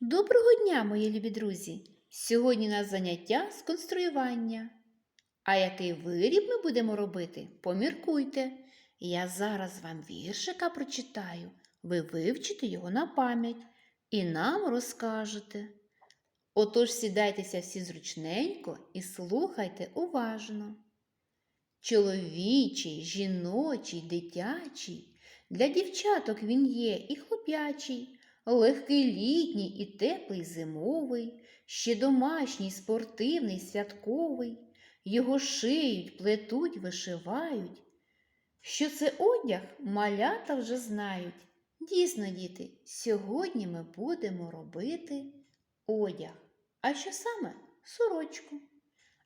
Доброго дня, мої любі друзі! Сьогодні у нас заняття з конструювання. А який виріб ми будемо робити, поміркуйте. Я зараз вам віршика прочитаю, ви вивчите його на пам'ять і нам розкажете. Отож сідайтеся всі зручненько і слухайте уважно. Чоловічий, жіночий, дитячий, для дівчаток він є і хлоп'ячий, легкий літній і теплий зимовий, ще домашній, спортивний, святковий. Його шиють, плетуть, вишивають. Що це одяг, малята вже знають. Дійсно, діти, сьогодні ми будемо робити одяг. А що саме? Сорочку.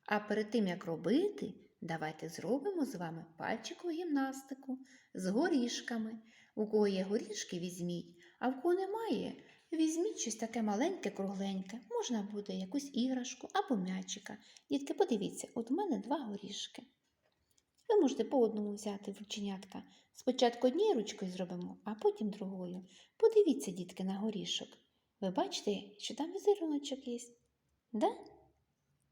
А перед тим, як робити, давайте зробимо з вами пальчикову гімнастику з горішками. У кого є горішки, візьміть, а в кого немає, візьміть щось таке маленьке, кругленьке. Можна буде якусь іграшку або м'ячика. Дітки, подивіться, от у мене два горішки. Ви можете по одному взяти рученятка. Спочатку однією ручкою зробимо, а потім другою. Подивіться, дітки, на горішок. Ви бачите, що там візеруночок є? Да?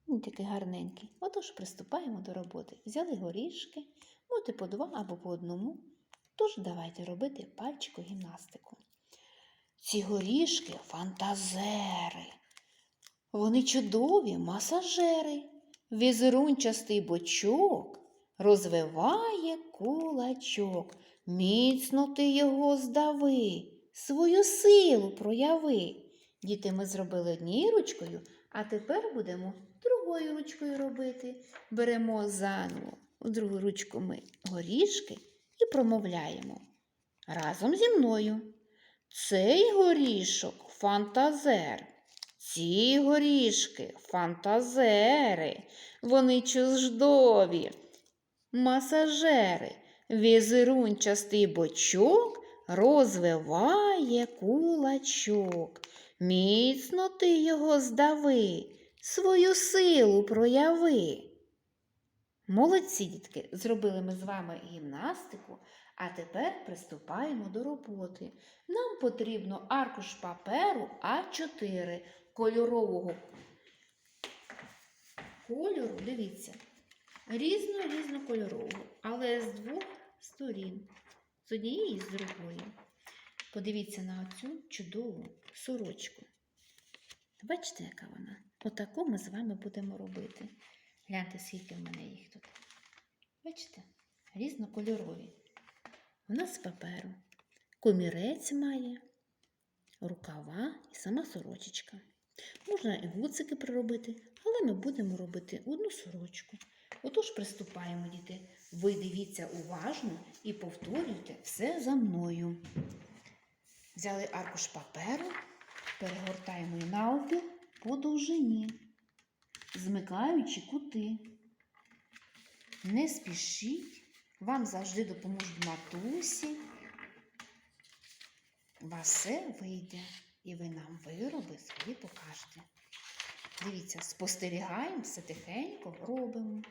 Він такий гарненький. Отож приступаємо до роботи. Взяли горішки, можете по два або по одному. Тож давайте робити пальчику гімнастику. Ці горішки фантазери. Вони чудові масажери. Візерунчастий бочок розвиває кулачок. Міцно ти його здави, свою силу прояви. Діти, ми зробили однією ручкою, а тепер будемо другою ручкою робити. Беремо заново у другу ручку ми горішки і промовляємо разом зі мною. Цей горішок фантазер. Ці горішки фантазери, вони чуждові, масажери, візерунчастий бочок розвиває кулачок. Міцно ти його здави, свою силу прояви. Молодці, дітки, зробили ми з вами гімнастику, а тепер приступаємо до роботи. Нам потрібно аркуш паперу А4 кольорового кольору, дивіться, різно-різнокольорового, але з двох сторін, з однієї і з другої. Подивіться на оцю чудову сорочку. Бачите, яка вона? Отаку ми з вами будемо робити. Гляньте, скільки в мене їх тут. Бачите? Різнокольорові. Вона з паперу. Комірець має, рукава і сама сорочечка. Можна і гуцики приробити, але ми будемо робити одну сорочку. Отож, приступаємо, діти. Ви дивіться уважно і повторюйте все за мною. Взяли аркуш паперу, перегортаємо її навпіл по довжині, змикаючи кути. Не спішіть, вам завжди допоможуть матусі. У вас все вийде, і ви нам вироби свої покажете. Дивіться, спостерігаємо, все тихенько робимо.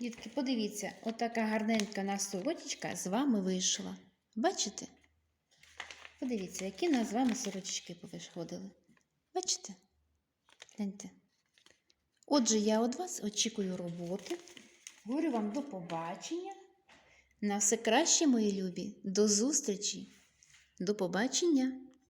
Дітки, подивіться, отака гарненька нас сорочечка з вами вийшла. Бачите? Подивіться, які нас з вами сорочечки повиходили. Бачите? Гляньте. Отже, я від вас очікую роботи. Говорю вам до побачення. На все краще, мої любі. До зустрічі. До побачення.